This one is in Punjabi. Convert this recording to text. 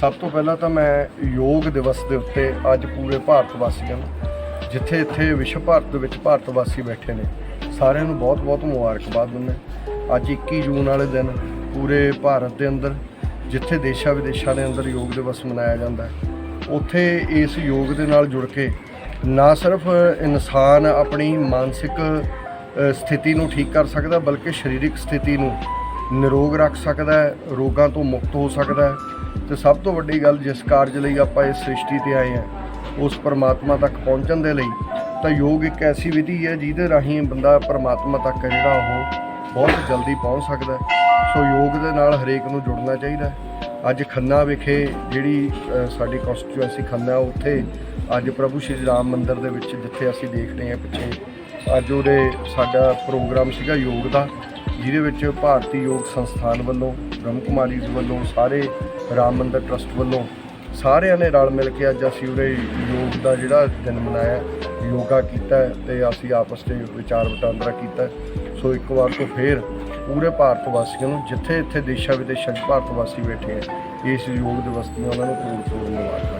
ਸਭ ਤੋਂ ਪਹਿਲਾਂ ਤਾਂ ਮੈਂ ਯੋਗ ਦਿਵਸ ਦੇ ਉੱਤੇ ਅੱਜ ਪੂਰੇ ਭਾਰਤ ਵਾਸੀਆਂ ਨੂੰ, ਜਿੱਥੇ ਇੱਥੇ ਵਿਸ਼ਵ ਭਾਰਤ ਦੇ ਵਿੱਚ ਭਾਰਤ ਵਾਸੀ ਬੈਠੇ ਨੇ, ਸਾਰਿਆਂ ਨੂੰ ਬਹੁਤ-ਬਹੁਤ ਮੁਬਾਰਕਬਾਦ ਦਿੰਦਾ ਅੱਜ 21 ਜੂਨ ਵਾਲੇ ਦਿਨ ਪੂਰੇ ਭਾਰਤ ਦੇ ਅੰਦਰ, ਜਿੱਥੇ ਦੇਸ਼ਾਂ ਵਿਦੇਸ਼ਾਂ ਦੇ ਅੰਦਰ ਯੋਗ ਦਿਵਸ ਮਨਾਇਆ ਜਾਂਦਾ ਹੈ, ਉੱਥੇ ਇਸ ਯੋਗ ਦੇ ਨਾਲ ਜੁੜ ਕੇ ਨਾ ਸਿਰਫ ਇਨਸਾਨ ਆਪਣੀ ਮਾਨਸਿਕ ਸਥਿਤੀ ਨੂੰ ਠੀਕ ਕਰ ਸਕਦਾ, ਬਲਕਿ ਸਰੀਰਕ ਸਥਿਤੀ ਨੂੰ ਨਿਰੋਗ ਰੱਖ ਸਕਦਾ ਹੈ, ਰੋਗਾਂ ਤੋਂ ਮੁਕਤ ਹੋ ਸਕਦਾ ਹੈ ਤੇ ਸਭ ਤੋਂ ਵੱਡੀ ਗੱਲ ਜਿਸ ਕਾਰਜ ਲਈ ਆਪਾਂ ਇਸ ਸ੍ਰਿਸ਼ਟੀ ਤੇ ਆਏ ਹਾਂ, ਉਸ ਪਰਮਾਤਮਾ ਤੱਕ ਪਹੁੰਚਣ ਦੇ ਲਈ, ਤਾਂ ਯੋਗ ਇੱਕ ਐਸੀ ਵਿਧੀ ਹੈ ਜਿਹਦੇ ਰਾਹੀਂ ਬੰਦਾ ਪਰਮਾਤਮਾ ਤੱਕ ਜਿਹੜਾ ਉਹ ਬਹੁਤ ਜਲਦੀ ਪਹੁੰਚ ਸਕਦਾ ਸੋ ਯੋਗ ਦੇ ਨਾਲ ਹਰੇਕ ਨੂੰ ਜੁੜਨਾ ਚਾਹੀਦਾ ਅੱਜ ਖੰਨਾ ਵਿਖੇ ਜਿਹੜੀ ਸਾਡੀ ਕਨਸਟੀਚੁਐਂਸੀ ਖੰਨਾ, ਉੱਥੇ ਅੱਜ ਪ੍ਰਭੂ ਸ਼੍ਰੀ ਰਾਮ ਮੰਦਿਰ ਦੇ ਵਿੱਚ ਜਿੱਥੇ ਅਸੀਂ ਦੇਖ ਰਹੇ ਹਾਂ ਪਿੱਛੇ, ਅੱਜ ਉਹਦੇ ਸਾਡਾ ਪ੍ਰੋਗਰਾਮ ਸੀਗਾ ਯੋਗ ਦਾ। ਜਿਹਦੇ ਵਿੱਚ ਭਾਰਤੀ ਯੋਗ ਸੰਸਥਾਨ ਵੱਲੋਂ, ਬ੍ਰਹਮ ਕੁਮਾਰੀਜ਼ ਵੱਲੋਂ, ਸਾਰੇ ਰਾਮ ਮੰਦਰ ਟਰਸਟ ਵੱਲੋਂ, ਸਾਰਿਆਂ ਨੇ ਰਲ ਮਿਲ ਕੇ ਅੱਜ ਅਸੀਂ ਉਰੇ ਯੋਗ ਦਾ ਜਿਹੜਾ ਦਿਨ ਮਨਾਇਆ, ਯੋਗਾ ਕੀਤਾ ਹੈ ਤੇ ਅਸੀਂ ਆਪਸ ਵਿੱਚ ਵਿਚਾਰ ਵਟਾਂਦਰਾ ਕੀਤਾ ਸੋ ਇੱਕ ਵਾਰ ਤੋਂ ਫੇਰ ਪੂਰੇ ਭਾਰਤ ਵਾਸੀਆਂ ਨੂੰ ਜਿੱਥੇ ਇੱਥੇ ਦੇਸ਼ਾਂ ਵਿਦੇਸ਼ਾਂ 'ਚ ਭਾਰਤ ਵਾਸੀ ਬੈਠੇ ਆ ਇਸ ਯੋਗ ਦਿਵਸ ਦੀਆਂ ਉਹਨਾਂ ਨੂੰ ਕਰੋੜ ਕਰੋੜ ਮੁਬਾਰਕਾਂ।